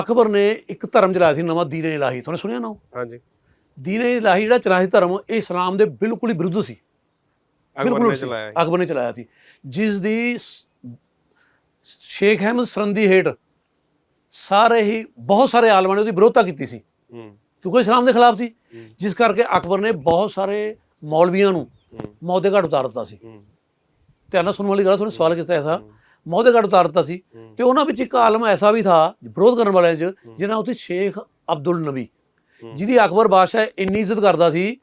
ਅਕਬਰ ਨੇ ਇੱਕ ਧਰਮ ਚਲਾਇਆ ਸੀ ਨਵਾਂ ਦੀਨ ਇਲਾਹੀ। ਤੁਹਾਨੂੰ ਸੁਣਿਆ ਨਾ? ਹਾਂਜੀ। ਦੀਨ ਇਲਾਹੀ ਜਿਹੜਾ ਚਲਾਇਆ ਸੀ ਧਰਮ ਇਹ ਇਸਲਾਮ ਦੇ ਬਿਲਕੁਲ ਹੀ ਵਿਰੁੱਧ ਸੀ। ਅਕਬਰ ਨੇ। ਚਲਾਇਆ। ਅਕਬਰ ਨੇ ਚਲਾਇਆ ਸੀ। ਜਿਸ ਦੀ ਸ਼ੇਖ ਅਹਿਮਦ ਸਰੰਦੀ ਹੇਠ ਸਾਰੇ ਹੀ ਬਹੁਤ ਸਾਰੇ ਆਲਮਾਂ ਨੇ ਉਹਦੀ ਵਿਰੋਧਤਾ ਕੀਤੀ ਸੀ। ਕਿਉਂਕਿ ਇਸਲਾਮ ਦੇ ਖਿਲਾਫ ਸੀ। ਜਿਸ ਕਰਕੇ ਅਕਬਰ ਨੇ ਬਹੁਤ ਸਾਰੇ ਮੌਲਵੀਆਂ ਨੂੰ ਮੌਤ ਦੇ ਘਾਟ ਉਤਾਰ ਦਿੱਤਾ ਸੀ। ਧਿਆਨ ਨਾਲ ਸੁਣਨ ਵਾਲੀ ਗੱਲ ਤੁਹਾਨੂੰ ਸਵਾਲ ਕੀਤਾ ਐਸਾ ਮੌਤ ਦੇ ਘਾਟ ਉਤਾਰ ਦਿੱਤਾ ਸੀ। ਤੇ ਉਹਨਾਂ ਵਿੱਚ ਇੱਕ ਆਲਮ ਐਸਾ ਵੀ ਥਾ ਵਿਰੋਧ ਕਰਨ ਵਾਲਿਆਂ 'ਚ ਜਿਹਨਾਂ ਉੱਤੇ ਸ਼ੇਖ ਅਬਦੁਲ ਨਬੀ। ਜਿਹਦੀ ਅਕਬਰ ਬਾਦਸ਼ਾਹ ਇੰਨੀ ਇੱਜ਼ਤ ਕਰਦਾ ਸੀ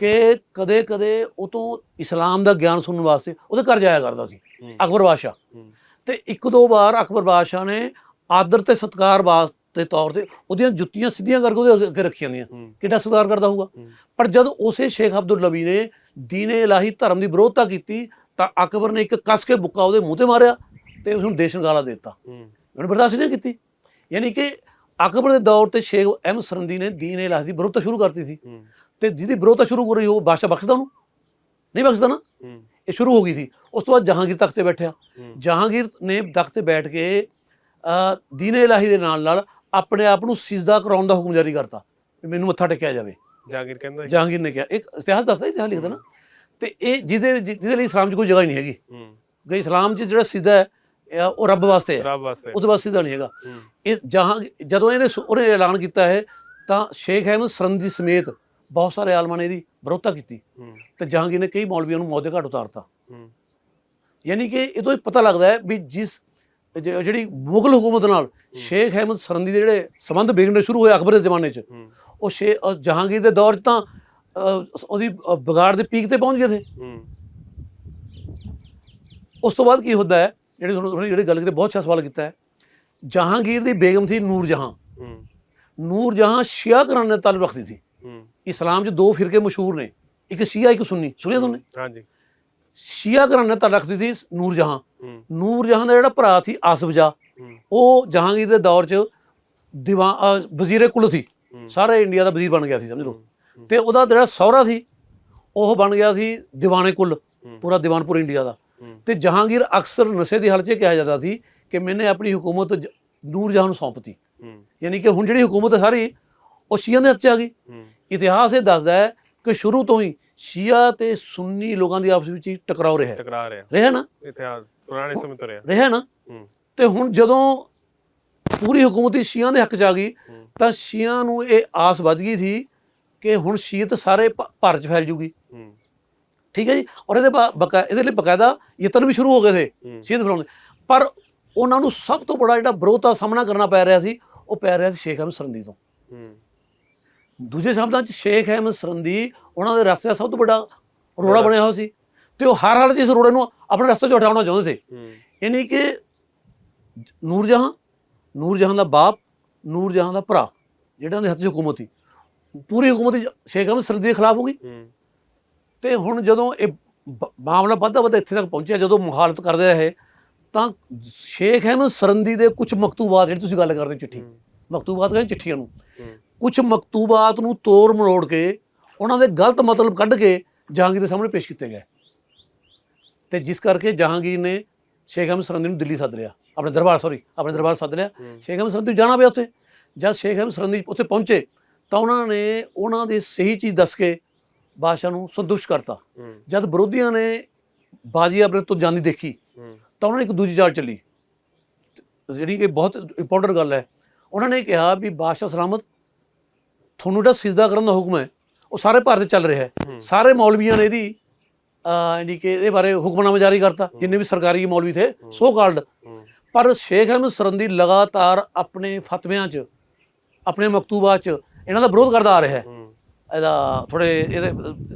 ਕਿ ਕਦੇ-ਕਦੇ ਉਹ ਤੋਂ ਇਸਲਾਮ ਦਾ ਗਿਆਨ ਸੁਣਨ ਵਾਸਤੇ ਉਹਦੇ ਘਰ ਜਾਇਆ ਕਰਦਾ ਸੀ। ਅਕਬਰ ਬਾਦਸ਼ਾਹ ਤੇ ਇੱਕ ਦੋ ਵਾਰ ਅਕਬਰ ਬਾਦਸ਼ਾਹ ਨੇ ਆਦਰ ਤੇ ਸਤਕਾਰ ਵਾਸਤੇ ਤੌਰ ਤੇ ਉਹਦੀਆਂ ਜੁੱਤੀਆਂ ਸਿੱਧੀਆਂ ਕਰਕੇ ਉਹਦੇ ਅੱਗੇ ਰੱਖੀਆਂ ਦੀਆਂ ਕਿੱਡਾ ਸਤਿਕਾਰ ਕਰਦਾ ਹੋਊਗਾ। ਪਰ ਜਦ ਉਸੇ ਸ਼ੇਖ ਅਬਦੁਲ ਨਬੀ ਨੇ ਦੀਨੇ ਇਲਾਹੀ ਧਰਮ ਦੀ ਵਿਰੋਧਤਾ ਕੀਤੀ ਤਾਂ ਅਕਬਰ ਨੇ ਇੱਕ ਕੱਸ ਕੇ ਬੁੱਕਾ ਉਹਦੇ ਮੂੰਹ ਤੇ ਮਾਰਿਆ ਤੇ ਉਸ ਨੂੰ ਦੇਸ਼ਨ ਗਾਲਾ ਦੇ ਦਿੱਤਾ। ਉਹਨੇ ਬਰਦਾਸ਼ਤ ਨਹੀਂ ਕੀਤੀ। ਯਾਨੀ ਕਿ ਅਕਬਰ ਦੇ ਦੌਰ ਤੇ ਸ਼ੇਖ ਅਹਿਮਦ ਸਰੰਦੀ ਨੇ ਦੀਨ ਇਲਾਹੀ ਦੀ ਵਿਰੋਧਤਾ ਸ਼ੁਰੂ ਕਰਤੀ ਸੀ। ਤੇ ਜਿਹਦੀ ਵਿਰੋਧਤਾ ਸ਼ੁਰੂ ਹੋ ਰਹੀ ਉਹ ਬਾਦਸ਼ਾਹ ਬਖਸ਼ਦਾ ਉਹਨੂੰ। ਨਹੀਂ ਬਖਸ਼ਦਾ ਨਾ? ਇਹ ਸ਼ੁਰੂ ਹੋ ਗਈ ਸੀ। ਉਸ ਤੋਂ ਬਾਅਦ ਜਹਾਂਗੀਰ ਤਖਤ ਤੇ ਬੈਠਿਆ। ਜਹਾਂਗੀਰ ਨੇ ਤਖਤ ਤੇ ਬੈਠ ਕੇ ਦੀਨ ਇਲਾਹੀ ਦੇ ਨਾਲ ਨਾਲ ਆਪਣੇ ਆਪ ਨੂੰ ਸਿਜਦਾ ਕਰਾਉਣ ਦਾ ਹੁਕਮ ਜਾਰੀ ਕਰਤਾ ਮੈਨੂੰ ਮੱਥਾ ਟੇਕਿਆ ਜਾਵੇ। ਜਾਗੀਰ ਕਹਿੰਦਾ। ਜਹਾਂਗੀਰ ਨੇ ਕਿਹਾ। ਇੱਕ ਇਤਿਹਾਸ ਦੱਸਦਾ ਇਤਿਹਾਸ ਲਿਖਦਾ ਨਾ। ਤੇ ਇਹ ਜਿਹਦੇ ਜਿਹਦੇ ਲਈ ਇਸਲਾਮ 'ਚ ਕੋਈ ਜਗ੍ਹਾ ਹੀ ਨਹੀਂ ਹੈਗੀ। ਕਿ ਇਸਲਾਮ 'ਚ ਜਿਹੜਾ ਸਿੱਧਾ ਹੈ ਇਹ ਉਹ ਰੱਬ ਵਾਸਤੇ ਹੈ। ਰੱਬ ਵਾਸਤੇ ਉਹਦੇ ਵਾਸਤੇ ਸਿੱਧਾ ਨਹੀਂ ਹੈਗਾ। ਹੂੰ। ਇਹ ਜਹਾਂ ਜਦੋਂ ਇਹਨੇ ਉਹਨੇ ਐਲਾਨ ਕੀਤਾ ਹੈ ਤਾਂ ਸ਼ੇਖ ਅਹਿਮਦ ਸਰੰਦੀ ਸਮੇਤ ਬਹੁਤ ਸਾਰੇ ਆਲਮਾਂ ਨੇ ਇਹਦੀ ਵਿਰੋਧਤਾ ਕੀਤੀ। ਹੂੰ। ਤੇ ਜਹਾਂਗੀਰ ਨੇ ਕਈ ਮੌਲਵੀਆਂ ਨੂੰ ਮੌਤ ਦੇ ਘਾਟ ਉਤਾਰਤਾ। ਹੂੰ। ਯਾਨੀ ਕਿ ਇਹ ਤੋਂ ਪਤਾ ਲੱਗਦਾ ਹੈ ਵੀ ਜਿਸ ਜਿਹੜੀ ਮੁਗਲ ਹਕੂਮਤ ਨਾਲ ਸ਼ੇਖ ਅਹਿਮਦ ਸਰੰਦੀ ਦੇ ਜਿਹੜੇ ਸੰਬੰਧ ਵਿਗੜਨੇ ਸ਼ੁਰੂ ਹੋਏ ਅਕਬਰ ਦੇ ਜ਼ਮਾਨੇ 'ਚ ਹੂੰ। ਉਹ ਸ਼ੇ ਜਹਾਂਗੀਰ ਦੇ ਦੌਰ 'ਚ ਤਾਂ ਉਹਦੀ ਵਿਗਾੜ ਦੇ ਪੀਕ ਤੇ ਪਹੁੰਚ ਗਏ ਥੇ। ਹੂੰ। ਉਸ ਤੋਂ ਬਾਅਦ ਕੀ ਹੁੰਦਾ ਹੈ? ਜਿਹੜੀ ਤੁਹਾਨੂੰ ਜਿਹੜੀ ਗੱਲ ਕੀਤੀ ਬਹੁਤ ਅੱਛਾ ਸਵਾਲ ਕੀਤਾ ਹੈ। ਜਹਾਂਗੀਰ ਦੀ ਬੇਗਮ ਸੀ ਨੂਰ ਜਹਾਂ ਹੂੰ। ਨੂਰ ਜਹਾਂ ਸ਼ੀਆ ਘਰਾਣੇ ਨਾਲ ਤਾਲੁਕ ਰੱਖਦੀ ਸੀ। ਹੂੰ। ਇਸਲਾਮ 'ਚ ਦੋ ਫਿਰਕੇ ਮਸ਼ਹੂਰ ਨੇ ਇੱਕ ਸ਼ੀਆ ਇੱਕ ਸੁੰਨੀ। ਸੁਣਿਆ ਤੁਹਾਨੂੰ? ਹਾਂਜੀ। ਸ਼ੀਆ ਘਰਾਣੇ ਨਾਲ ਤਾਲੁਕ ਰੱਖਦੀ ਸੀ ਨੂਰ ਜਹਾਂ ਹੂੰ। ਨੂਰ ਜਹਾਂ ਦਾ ਜਿਹੜਾ ਭਰਾ ਸੀ ਆਸਫ ਜਾ ਉਹ ਜਹਾਂਗੀਰ ਦੇ ਦੌਰ 'ਚ ਦੀਵਾਨ ਅ, ਵਜ਼ੀਰੇ ਕੁਲ ਸੀ। ਸਾਰੇ ਇੰਡੀਆ ਦਾ ਵਜ਼ੀਰ ਬਣ ਗਿਆ ਸੀ ਸਮਝ ਲਓ। ਤੇ ਉਹਦਾ ਜਿਹੜਾ ਸਹੁਰਾ ਸੀ ਉਹ ਬਣ ਗਿਆ ਸੀ ਦੀਵਾਨੇ ਕੁਲ ਪੂਰਾ ਦੀਵਾਨਪੁਰ ਇੰਡੀਆ ਦਾ। ਤੇ ਜਹਾਂਗੀਰ ਅਕਸਰ ਨਸ਼ੇ ਦੀ ਹਾਲਤ 'ਚ ਕਿਹਾ ਜਾਂਦਾ ਸੀ ਕਿ ਮੈਨੇ ਆਪਣੀ ਹਕੂਮਤ ਨੂਰ ਜਹਾਂ ਨੂੰ ਸੌਂਪਤੀ। ਯਾਨੀ ਕਿ ਹੁਣ ਜਿਹੜੀ ਹਕੂਮਤ ਹੈ ਸਾਰੀ ਉਹ ਸ਼ੀਆ ਦੇ ਹੱਥ 'ਚ ਆ ਗਈ। ਇਤਿਹਾਸ ਇਹ ਦੱਸਦਾ ਹੈ ਕਿ ਸ਼ੁਰੂ ਤੋਂ ਹੀ ਸ਼ੀਆ ਤੇ ਸੁੰਨੀ ਲੋਕਾਂ ਦੀ ਆਪਸ ਵਿੱਚ ਹੀ ਟਕਰਾਅ ਰਿਹਾ ਰਿਹਾ। ਰਿਹਾ ਨਾ? ਇਤਿਹਾਸ ਪੁਰਾਣੇ ਸਮੇਂ ਤੋਂ ਰਿਹਾ। ਰਿਹਾ ਨਾ? ਤੇ ਹੁਣ ਜਦੋਂ ਪੂਰੀ ਹਕੂਮਤ ਹੀ ਸ਼ੀਆਂ ਦੇ ਹੱਕ 'ਚ ਆ ਗਈ। ਤਾਂ ਸ਼ੀਆਂ ਨੂੰ ਇਹ ਆਸ ਵੱਧ ਗਈ ਸੀ ਕਿ ਹੁਣ ਸ਼ੀਅਤ ਸਾਰੇ ਭਾਰਤ 'ਚ ਫੈਲ ਜੂਗੀ। ਠੀਕ ਹੈ ਜੀ? ਔਰ ਇਹਦੇ ਬਕਾ ਇਹਦੇ ਲਈ ਬਕਾਇਦਾ ਯਤਨ ਵੀ ਸ਼ੁਰੂ ਹੋ ਗਏ ਥੇ ਹੂੰ। ਸ਼ੀਅਤ ਫੈਲਾਉਣ ਦੇ। ਪਰ ਉਹਨਾਂ ਨੂੰ ਸਭ ਤੋਂ ਬੜਾ ਜਿਹੜਾ ਵਿਰੋਧ ਦਾ ਸਾਹਮਣਾ ਕਰਨਾ ਪੈ ਰਿਹਾ ਸੀ ਉਹ ਪੈ ਰਿਹਾ ਸੀ ਸ਼ੇਖ ਅਹਿਮਦ ਸਰੰਦੀ ਤੋਂ। ਦੂਜੇ ਸ਼ਬਦਾਂ 'ਚ ਸ਼ੇਖ ਅਹਿਮਦ ਸਰੰਦੀ ਉਹਨਾਂ ਦੇ ਰਸਤੇ ਦਾ ਸਭ ਤੋਂ ਵੱਡਾ ਰੋੜਾ ਬਣਿਆ ਹੋਇਆ ਸੀ। ਤੇ ਉਹ ਹਰ ਹਾਲਤ 'ਚ ਇਸ ਰੋੜੇ ਨੂੰ ਆਪਣੇ ਰਸਤੇ 'ਚੋਂ ਹਟਾਉਣਾ ਚਾਹੁੰਦੇ ਸੀ। ਯਾਨੀ ਕਿ ਜ- ਨੂਰ ਜਹਾਂ ਨੂਰ ਜਹਾਂ ਦਾ ਬਾਪ ਨੂਰ ਜਹਾਂ ਦਾ ਭਰਾ ਜਿਹੜਾ ਉਹਦੇ ਹੱਥ 'ਚ ਹਕੂਮਤ ਸੀ। ਪੂਰੀ ਹਕੂਮਤ ਸ਼ੇਖ ਅਹਿਮਦ ਸਰਦੀ ਦੇ ਖਿਲਾਫ ਹੋ ਗਈ। ਤੇ ਹੁਣ ਜਦੋਂ ਇਹ ਮਾਮਲਾ ਵੱਧਦਾ ਵੱਧਦਾ ਇੱਥੇ ਤੱਕ ਪਹੁੰਚਿਆ ਜਦੋਂ ਮੁਖਾਲਫਤ ਕਰਦੇ ਰਹੇ ਤਾਂ ਸ਼ੇਖ ਅਹਿਮਦ ਸਰੰਦੀ ਦੇ ਕੁਝ ਮਕਤੂਬਾਤ ਜਿਹੜੀ ਤੁਸੀਂ ਗੱਲ ਕਰਦੇ ਹੋ ਚਿੱਠੀ ਮਕਤੂਬਾਤ ਕਹਿੰਦੇ ਚਿੱਠੀਆਂ ਨੂੰ ਹੂੰ। ਕੁਝ ਮਕਤੂਬਾਤ ਨੂੰ ਤੋੜ ਮਰੋੜ ਕੇ ਉਹਨਾਂ ਦੇ ਗਲਤ ਮਤਲਬ ਕੱਢ ਕੇ ਜਹਾਂਗੀਰ ਦੇ ਸਾਹਮਣੇ ਪੇਸ਼ ਕੀਤੇ ਗਏ। ਤੇ ਜਿਸ ਕਰਕੇ ਜਹਾਂਗੀਰ ਨੇ ਸ਼ੇਖ ਅਹਿਮਦ ਸਰੰਦੀ ਨੂੰ ਦਿੱਲੀ ਸੱਦ ਲਿਆ ਆਪਣੇ ਦਰਬਾਰ ਸੌਰੀ ਆਪਣੇ ਦਰਬਾਰ ਸੱਦ ਲਿਆ। ਹੂੰ। ਸ਼ੇਖ ਅਹਿਮਦ ਸਰੰਦੀ ਨੂੰ ਜਾਣਾ ਪਿਆ ਉੱਥੇ। ਜਦ ਸ਼ੇਖ ਅਹਿਮਦ ਸਰੰਦੀ ਉੱਥੇ ਪਹੁੰਚੇ ਤਾਂ ਉਹਨਾਂ ਨੇ ਉਹਨਾਂ ਦੀ ਸਹੀ ਚੀਜ਼ ਦੱਸ ਕੇ ਬਾਦਸ਼ਾਹ ਨੂੰ ਸੰਤੁਸ਼ਟ ਕਰਤਾ। ਜਦ ਵਿਰੋਧੀਆਂ ਨੇ ਬਾਜੀ ਆਪਣੇ ਤੋਂ ਜਾਂਦੀ ਦੇਖੀ ਤਾਂ ਉਹਨਾਂ ਨੇ ਇੱਕ ਦੂਜੀ ਚਾਲ ਚੱਲੀ। ਜਿਹੜੀ ਕਿ ਬਹੁਤ ਇੰਪੋਰਟੈਂਟ ਗੱਲ ਹੈ ਉਹਨਾਂ ਨੇ ਕਿਹਾ ਵੀ ਬਾਦਸ਼ਾਹ ਸਲਾਮਤ ਤੁਹਾਨੂੰ ਜਿਹੜਾ ਸਿਜਦਾ ਕਰਨ ਦਾ ਹੁਕਮ ਹੈ ਉਹ ਸਾਰੇ ਭਾਰਤ ਚੱਲ ਰਿਹਾ ਹੈ। ਸਾਰੇ ਮੌਲਵੀਆਂ ਨੇ ਇਹਦੀ ਯਾਨੀ ਕਿ ਇਹਦੇ ਬਾਰੇ ਹੁਕਮਨਾਮਾ ਜਾਰੀ ਕਰਤਾ। ਜਿੰਨੇ ਵੀ ਸਰਕਾਰੀ ਮੌਲਵੀ ਥੇ ਸੋ ਕਾਲਡ। ਪਰ ਸ਼ੇਖ ਅਹਿਮਦ ਸਰੰਦੀ ਲਗਾਤਾਰ ਆਪਣੇ ਫਤਵਿਆਂ 'ਚ ਆਪਣੇ ਮਕਤੂਬਾਤ 'ਚ ਇਹਨਾਂ ਦਾ ਵਿਰੋਧ ਕਰਦਾ ਆ ਰਿਹਾ ਹੂੰ। ਇਹਦਾ ਥੋੜੇ ਇਹਦੇ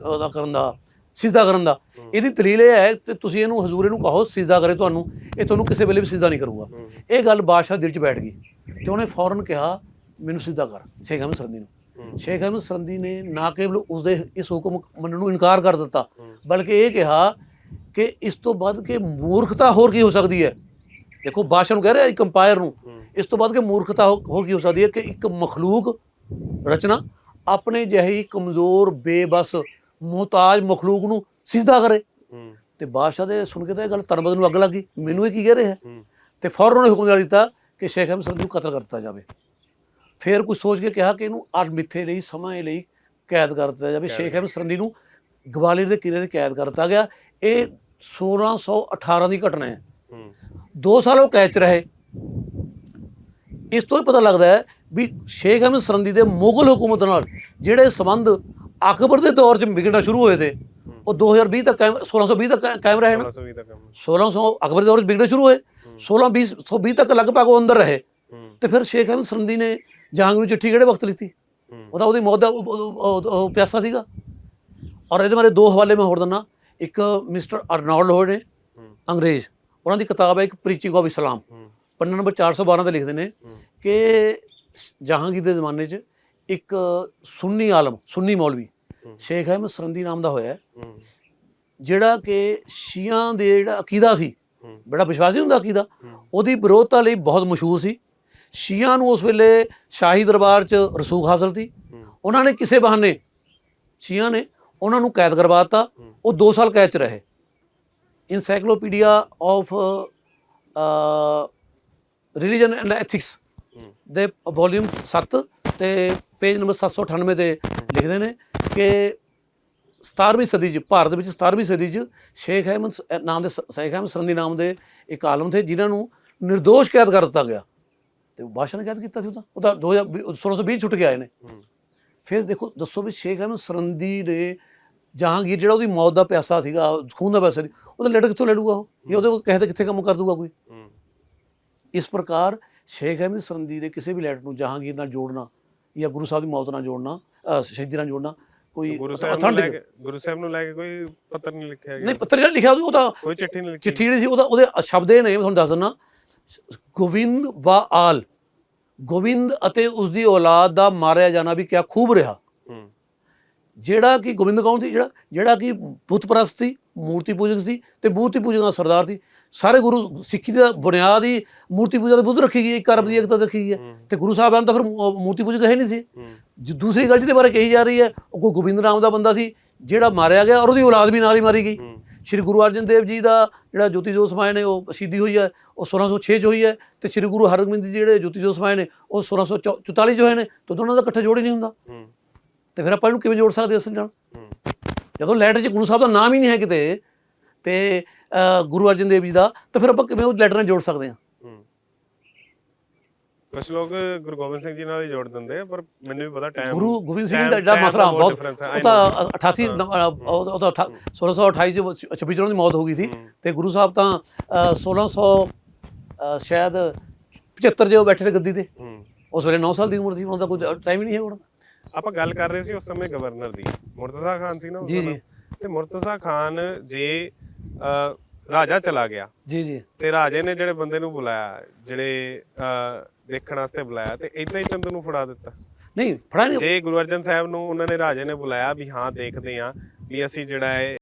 ਉਹਦਾ ਕਰਨ ਦਾ ਸਿੱਧਾ ਕਰਨ ਦਾ ਇਹਦੀ ਦਲੀਲ ਇਹ ਹੈ ਤੇ ਤੁਸੀਂ ਇਹਨੂੰ ਹਜ਼ੂਰ ਇਹਨੂੰ ਕਹੋ ਸਿੱਧਾ ਕਰੇ ਤੁਹਾਨੂੰ ਇਹ ਤੁਹਾਨੂੰ ਕਿਸੇ ਵੇਲੇ ਵੀ ਸਿੱਧਾ ਨਹੀਂ ਕਰੂਗਾ। ਇਹ ਗੱਲ ਬਾਦਸ਼ਾਹ ਦਿਲ 'ਚ ਬੈਠ ਗਈ ਤੇ ਉਹਨੇ ਫੌਰਨ ਕਿਹਾ ਮੈਨੂੰ ਸਿੱਧਾ ਕਰ ਸ਼ੇਖ ਅਹਿਮਦ ਸਰੰਦੀ ਨੂੰ। ਸ਼ੇਖ ਅਹਿਮਦ ਸਰੰਦੀ ਨੇ ਨਾ ਕੇਵਲ ਉਸਦੇ ਇਸ ਹੁਕਮ ਮੰਨਣ ਨੂੰ ਇਨਕਾਰ ਕਰ ਦਿੱਤਾ। ਬਲਕਿ ਇਹ ਕਿਹਾ ਕਿ ਇਸ ਤੋਂ ਵੱਧ ਕੇ ਮੂਰਖਤਾ ਹੋਰ ਕੀ ਹੋ ਸਕਦੀ ਹੈ ਦੇਖੋ ਬਾਦਸ਼ਾਹ ਨੂੰ ਕਹਿ ਰਿਹਾ ਇੱਕ ਅੰਪਾਇਰ ਨੂੰ। ਇਸ ਤੋਂ ਵੱਧ ਕੇ ਮੂਰਖਤਾ ਹੋਰ ਕੀ ਹੋ ਸਕਦੀ ਹੈ ਕਿ ਇੱਕ ਮਖਲੂਕ ਰਚਨਾ ਆਪਣੇ ਜਿਹੀ ਕਮਜ਼ੋਰ ਬੇਬਸ ਮੁਹਤਾਜ ਮਖਲੂਕ ਨੂੰ ਸਿਜਦਾ ਕਰੇ। ਤੇ ਬਾਦਸ਼ਾਹ ਦੇ ਸੁਣ ਕੇ ਤਾਂ ਇਹ ਗੱਲ ਤਨਬਦ ਨੂੰ ਅੱਗ ਲੱਗੀ। ਮੈਨੂੰ ਇਹ ਕੀ ਕਹਿ ਰਿਹਾ ਹੈ? ਤੇ ਫੌਰਨ ਉਹਨੇ ਹੁਕਮ ਜਾਰੀ ਦਿੱਤਾ ਕਿ ਸ਼ੇਖ ਅਹਿਮਦ ਸਰਦੀ ਨੂੰ ਕਤਲ ਕਰ ਦਿੱਤਾ ਜਾਵੇ। ਫਿਰ ਕੁਝ ਸੋਚ ਕੇ ਕਿਹਾ ਕਿ ਇਹਨੂੰ ਅੱਜ ਮਿੱਥੇ ਲਈ ਸਮਾਂ ਲਈ ਕੈਦ ਕਰ ਦਿੱਤਾ ਜਾਵੇ। ਸ਼ੇਖ ਅਹਿਮਦ ਸਰੰਦੀ ਨੂੰ ਗਵਾਲੀਅਰ ਦੇ ਕਿਲੇ ਤੇ ਕੈਦ ਕਰ ਦਿੱਤਾ ਗਿਆ। ਇਹ 1618 ਦੀ ਘਟਨਾ ਹੈ। ਹੂੰ। 2 ਸਾਲ ਉਹ ਕੈਦ 'ਚ ਰਹੇ। ਇਸ ਤੋਂ ਹੀ ਪਤਾ ਲੱਗਦਾ ਹੈ ਵੀ ਸ਼ੇਖ ਅਹਿਮਦ ਸਰੰਦੀ ਦੇ ਮੁਗਲ ਹਕੂਮਤ ਨਾਲ ਜਿਹੜੇ ਸੰਬੰਧ ਅਕਬਰ ਦੇ ਦੌਰ 'ਚ ਵਿਗੜਨਾ ਸ਼ੁਰੂ ਹੋਏ ਤੇ ਉਹ 2020 ਤੱਕ ਕਾਇਮ 1620 ਤੱਕ ਕਾਇਮ- ਰਹੇ ਨਾ? 1620 ਦਾ ਕੰਮ 1600 ਅਕਬਰ ਦੇ ਦੌਰ 'ਚ ਵਿਗੜਨੇ ਸ਼ੁਰੂ ਹੋਏ 16 20 120 ਤੱਕ ਲਗਭਗ ਉਹ ਅੰਦਰ ਰਹੇ। ਤੇ ਫਿਰ ਸ਼ੇਖ ਅਹਿਮਦ ਸਰੰਦੀ ਨੇ ਜਹਾਂਗੀਰ ਨੂੰ ਚਿੱਠੀ ਕਿਹੜੇ ਵਕਤ ਲਿਖੀ ਉਹਦਾ ਉਹਦੀ ਮੌਤ ਦਾ ਪਿਆਸਾ ਸੀਗਾ। ਔਰ ਇਹਦੇ ਬਾਰੇ ਦੋ ਹਵਾਲੇ ਮੈਂ ਹੋਰ ਦਿੰਦਾ। ਇੱਕ ਮਿਸਟਰ ਅਰਨੋਲਡ ਹੋਏ ਨੇ ਅੰਗਰੇਜ਼। ਉਹਨਾਂ ਦੀ ਕਿਤਾਬ ਹੈ ਇੱਕ ਪ੍ਰੀਚਿੰਗ ਆਫ ਇਸਲਾਮ। ਪੰਨਾ ਨੰਬਰ 412 ਤੇ ਲਿਖਦੇ ਨੇ ਕਿ ਜਹਾਂਗੀਰ ਦੇ ਜ਼ਮਾਨੇ 'ਚ ਇੱਕ ਸੁੰਨੀ ਆਲਮ ਸੁੰਨੀ ਮੌਲਵੀ। ਸ਼ੇਖ ਅਹਿਮਦ ਸਰੰਦੀ ਨਾਮ ਦਾ ਹੋਇਆ ਜਿਹੜਾ ਕਿ ਸ਼ੀਆਂ ਦੇ ਜਿਹੜਾ ਅਕੀਦਾ ਸੀ ਬੜਾ ਵਿਸ਼ਵਾਸੀ ਹੁੰਦਾ ਅਕੀਦਾ ਉਹਦੀ ਵਿਰੋਧਤਾ ਲਈ ਬਹੁਤ ਮਸ਼ਹੂਰ ਸੀ। ਸ਼ੀਆਂ ਨੂੰ ਉਸ ਵੇਲੇ ਸ਼ਾਹੀ ਦਰਬਾਰ 'ਚ ਰਸੂਖ ਹਾਸਲ ਸੀ। ਉਹਨਾਂ ਨੇ ਕਿਸੇ ਬਹਾਨੇ ਸ਼ੀਆਂ ਨੇ ਉਹਨਾਂ ਨੂੰ ਕੈਦ ਕਰਵਾਤਾ ਹੂੰ। ਉਹ 2 ਸਾਲ ਕੈਦ 'ਚ ਰਹੇ। Encyclopedia of religion and ethics ਦੇ ਵੋਲਿਊਮ 7 ਤੇ ਪੇਜ ਨੰਬਰ 798 ਤੇ ਲਿਖਦੇ ਨੇ ਕਿ 17ਵੀਂ ਸਦੀ 'ਚ ਭਾਰਤ ਵਿੱਚ 17ਵੀਂ ਸਦੀ 'ਚ ਸ਼ੇਖ ਅਹਿਮਦ ਨਾਮ ਦੇ ਸ਼ੇਖ ਅਹਿਮਦ ਸਰੰਦੀ ਨਾਮ ਦੇ ਇੱਕ ਆਲਮ ਥੇ ਜਿਨ੍ਹਾਂ ਨੂੰ નિર્ਦੋਸ਼ ਕੈਦ ਕਰ ਦਿੱਤਾ ਗਿਆ। ਤੇ ਉਹ ਬਾਦਸ਼ਾਹ ਨੇ ਕੈਦ ਕੀਤਾ ਸੀ ਉਹ ਤਾਂ? ਉਹ ਤਾਂ 2020 1620 ਛੁੱਟ ਕੇ ਆਏ ਨੇ। ਫਿਰ ਦੇਖੋ ਦੱਸੋ ਵੀ ਸ਼ੇਖ ਅਹਿਮਦ ਸਰੰਦੀ ਨੇ ਜਹਾਂਗੀਰ ਜਿਹੜਾ ਉਹਦੀ ਮੌਤ ਦਾ ਪਿਆਸਾ ਸੀਗਾ ਖੂਨ ਦਾ ਪਿਆਸਾ ਸੀ ਉਹਦਾ ਲੈਟਰ ਕਿੱਥੋਂ ਲੈ ਲੂਗਾ ਉਹ? ਜਾਂ ਉਹਦੇ ਕੋਲ ਤੇ ਕਿੱਥੇ ਕੰਮ ਕਰ ਦੂਗਾ ਕੋਈ? ਇਸ ਪ੍ਰਕਾਰ ਸ਼ੇਖ ਅਹਿਮਦ ਸਰੰਦੀ ਦੇ ਕਿਸੇ ਵੀ ਲੈਟਰ ਨੂੰ ਜਹਾਂਗੀਰ ਨਾਲ ਜੋੜਨਾ ਜਾਂ ਗੁਰੂ ਸਾਹਿਬ ਦੀ ਮੌਤ ਨਾਲ ਜੋੜਨਾ ਸ਼ਹੀਦੀ ਨਾਲ ਜੋੜਨਾ ਕੋਈ ਗੁਰੂ ਸਾਹਿਬ ਨੂੰ ਲੈ authentic- ਕੇ ਗੁਰੂ ਸਾਹਿਬ ਨੂੰ ਲੈ ਕੇ ਕੋਈ ਪੱਤਰ ਨਹੀਂ ਲਿਖਿਆ ਗਿਆ। ਨਹੀਂ ਪੱਤਰ ਜਿਹੜਾ ਲਿਖਿਆ ਉਹ ਤਾਂ ਕੋਈ ਚਿੱਠੀ ਨਹੀਂ ਲਿਖੀ। ਚਿੱਠੀ ਜਿਹੜੀ ਸੀ ਉਹਦਾ ਉਹਦੇ ਸ਼ਬਦ ਇਹ ਨੇ ਮੈਂ ਤੁਹਾਨੂੰ ਦੱਸ ਦਿੰਦਾ। ਗੋਵਿੰਦ ਵਾ ਆਲ। ਗੋਵਿੰਦ ਅਤੇ ਉਸ ਦੀ ਔਲਾਦ ਦਾ ਮਾਰਿਆ ਜਾਣਾ ਵੀ ਕਿਆ ਖੂਬ ਰਿਹਾ। ਜਿਹੜਾ ਕਿ ਗੋਬਿੰਦ ਕੌਣ ਸੀ ਜਿਹੜਾ ਜਿਹੜਾ ਕਿ ਬੁੱਤ ਪ੍ਰਸਤ ਸੀ ਮੂਰਤੀ ਪੂਜਕ ਸੀ ਤੇ ਮੂਰਤੀ ਪੂਜਕ ਦਾ ਸਰਦਾਰ ਸੀ। ਸਾਰੇ ਗੁਰੂ ਸਿੱਖੀ ਦਾ ਬੁਨਿਆਦ ਹੀ ਮੂਰਤੀ ਪੂਜਾ ਦੇ ਬੁੱਧ ਰੱਖੀ ਗਈ ਹੈ ਇੱਕ ਅਰਬ ਦੀ ਏਕਤਾ ਰੱਖੀ ਗਈ ਹੈ। ਤੇ ਗੁਰੂ ਸਾਹਿਬਾਨ ਤਾਂ ਫਿਰ ਮੂਰਤੀ ਪੂਜਕ ਹੈ ਨਹੀਂ ਸੀ। ਦੂਸਰੀ ਗੱਲ ਜਿਹਦੇ ਬਾਰੇ ਕਹੀ ਜਾ ਰਹੀ ਹੈ ਉਹ ਕੋਈ ਗੋਬਿੰਦ ਨਾਮ ਦਾ ਬੰਦਾ ਸੀ ਜਿਹੜਾ ਮਾਰਿਆ ਗਿਆ ਔਰ ਉਹਦੀ ਔਲਾਦ ਵੀ ਨਾਲ ਹੀ ਮਾਰੀ ਗਈ। ਸ਼੍ਰੀ ਗੁਰੂ ਅਰਜਨ ਦੇਵ ਜੀ ਦਾ ਜਿਹੜਾ ਜੋਤੀ ਜੋਤ ਸਮਾਏ ਨੇ ਉਹ ਸ਼ਹੀਦੀ ਹੋਈ ਹੈ ਉਹ 1606 ਚ ਹੋਈ ਹੈ ਤੇ ਸ਼੍ਰੀ ਗੁਰੂ ਹਰਗੋਬਿੰਦ ਜੀ ਜਿਹੜੇ ਜੋਤੀ ਜੋਤ ਸਮਾਏ ਨੇ ਉਹ 1644 ਚ ਹੋਏ ਨੇ ਤੇ ਦੋਨਾਂ ਦਾ ਇਕੱਠਾ ਜੋੜ ਹੀ ਨਹੀਂ ਹੁੰਦਾ। ਤੇ ਫਿਰ ਆਪਾਂ ਇਹਨੂੰ ਕਿਵੇਂ ਜੋੜ ਸਕਦੇ ਅਸਲ ਨਾਲ? ਜਦੋਂ ਲੈਟਰ 'ਚ ਗੁਰੂ ਸਾਹਿਬ ਦਾ ਨਾਮ ਹੀ ਨਹੀਂ ਹੈ ਕਿਤੇ ਤੇ ਗੁਰੂ ਅਰਜਨ ਦੇਵ ਜੀ ਦਾ ਤਾਂ ਫਿਰ ਆਪਾਂ ਕਿਵੇਂ ਉਹ ਲੈਟਰ ਨਾਲ ਜੋੜ ਸਕਦੇ ਹਾਂ? ਕੁਝ ਲੋਕ ਗੁਰੂ ਗੋਬਿੰਦ ਸਿੰਘ ਜੀ ਨਾਲ ਹੀ ਜੋੜ ਦਿੰਦੇ ਆ ਪਰ ਮੈਨੂੰ ਵੀ ਪਤਾ ਟਾਈਮ ਗੁਰੂ ਗੋਬਿੰਦ ਸਿੰਘ ਜੀ ਦਾ ਜਿਹੜਾ ਮਸਲਾ ਬਹੁਤ ਉਹ ਤਾਂ 88 ਨਵ- ਅਹ, ਉਹ ਤਾਂ ਅਠਾ- 1628 ਚ 26 ਚ ਉਹਨਾਂ ਦੀ ਮੌਤ ਹੋ ਗਈ ਸੀ ਤੇ ਗੁਰੂ ਸਾਹਿਬ ਤਾਂ ਅਹ, 1600 ਅਹ, ਸ਼ਾਇਦ 75 ਜੇ ਉਹ ਬੈਠੇ ਨੇ ਗੱਦੀ ਤੇ। ਉਸ ਵੇਲੇ 9 ਸਾਲ ਦੀ ਉਮਰ ਸੀ ਉਹਨਾਂ ਦਾ ਕੋਈ ਟਾਈਮ ਹੀ ਨਹੀਂ ਹੈ ਉਹਨਾਂ ਆਪਾਂ ਗੱਲ ਕਰ ਰਹੇ ਸੀ ਉਸ ਸਮੇਂ ਗਵਰਨਰ ਦੀ। ਮੁਰਤਜ਼ਾ ਖਾਨ ਸੀ ਨਾ ਜੀ, ਜੀ। ਤੇ ਮੁਰਤਜ਼ਾ ਖਾਨ ਜੇ ਰਾਜਾ ਚਲਾ ਗਿਆ। ਜੀ ਜੀ। ਤੇ ਰਾਜੇ ਨੇ ਜਿਹੜੇ ਬੰਦੇ ਨੂੰ ਬੁਲਾਇਆ ਜਿਹੜੇ ਦੇਖਣ ਵਾਸਤੇ ਬੁਲਾਇਆ ਤੇ ਇਦਾਂ ਹੀ ਚੰਦੂ ਨੂੰ ਫੜਾ ਦਿੱਤਾ। ਨਹੀਂ ਫੜਾ ਨਹੀਂ। ਜੇ ਗੁਰੂ ਅਰਜਨ ਸਾਹਿਬ ਨੂੰ ਉਹਨਾਂ ਨੇ ਰਾਜੇ ਨੇ ਬੁਲਾਇਆ ਵੀ ਹਾਂ ਦੇਖਦੇ ਆ ਵੀ ਅਸੀਂ ਜਿਹੜਾ ਹੈ